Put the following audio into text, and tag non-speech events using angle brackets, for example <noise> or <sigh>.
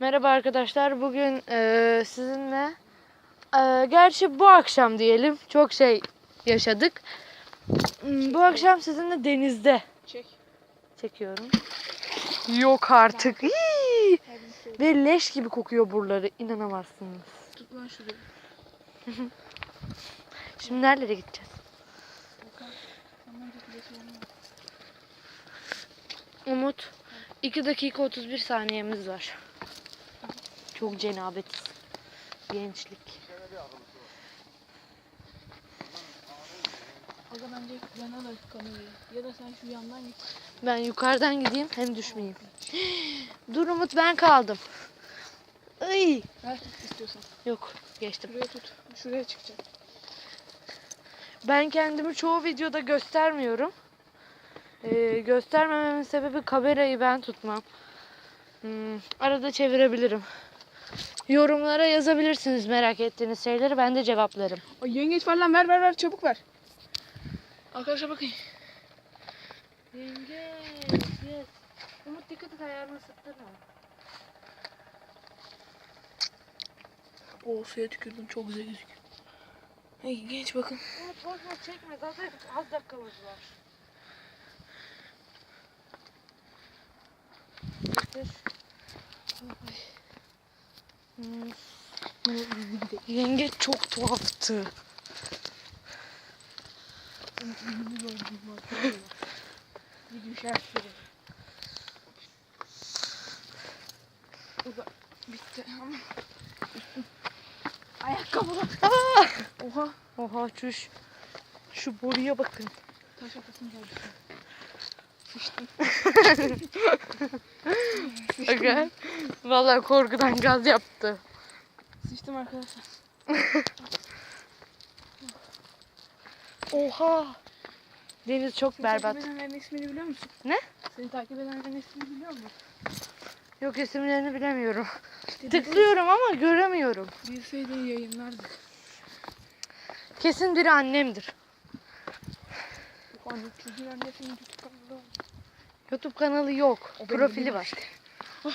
Merhaba arkadaşlar. Bugün eee, sizinle eee, gerçi bu akşam diyelim çok şey yaşadık. Hmm, Bu akşam sizinle denizde Çek. çekiyorum. Yok artık. Hii! Şöyle. Ve leş gibi kokuyor buraları. İnanamazsınız. Tut lan şurayı. <laughs> Şimdi nerelere gideceğiz? Şey. Umut 2 dakika 31 saniyemiz var. Çok cenabetiz. Gençlik. Aga bence yana da kamerayı. Ya da sen şu yandan git. Ben yukarıdan gideyim hem düşmeyeyim. <gasps> Dur Umut ben kaldım. Ay. Ver istiyorsan. Yok geçtim. Şuraya tut. Şuraya çıkacak. Ben kendimi çoğu videoda göstermiyorum. Ee, göstermememin sebebi kamerayı ben tutmam. Hmm, arada çevirebilirim. Yorumlara yazabilirsiniz merak ettiğiniz şeyleri ben de cevaplarım. Ay yengeç var lan ver ver ver çabuk ver. Arkadaşlar bakın. Yengeç, yes. Umut dikkat et ayağını ısıttırma. O suya tükürdüm çok güzel gözüküyor. Ay genç bakın. Umut boş boş çekme zaten az dakikamız var. Getir. Yengeç çok tuhaftı. Bir düşer şuraya. O da bitti ama. Ayakkabılar. Oha. Oha çüş. Şu boruya bakın. Taş atasım geldi. Sıçtım. Aga. Vallahi korkudan gaz yaptı. Sıçtım arkadaşlar. <laughs> Oha. Deniz çok Seni berbat. takip edenlerin ismini biliyor musun? Ne? Seni takip edenlerin ismini biliyor musun? Yok isimlerini bilemiyorum. İşte Tıklıyorum ama göremiyorum. Bilseydin yayınlardık. Kesin biri annemdir. Anne çocuğun annesinin YouTube kanalı var. YouTube kanalı yok. O Profili var. <laughs>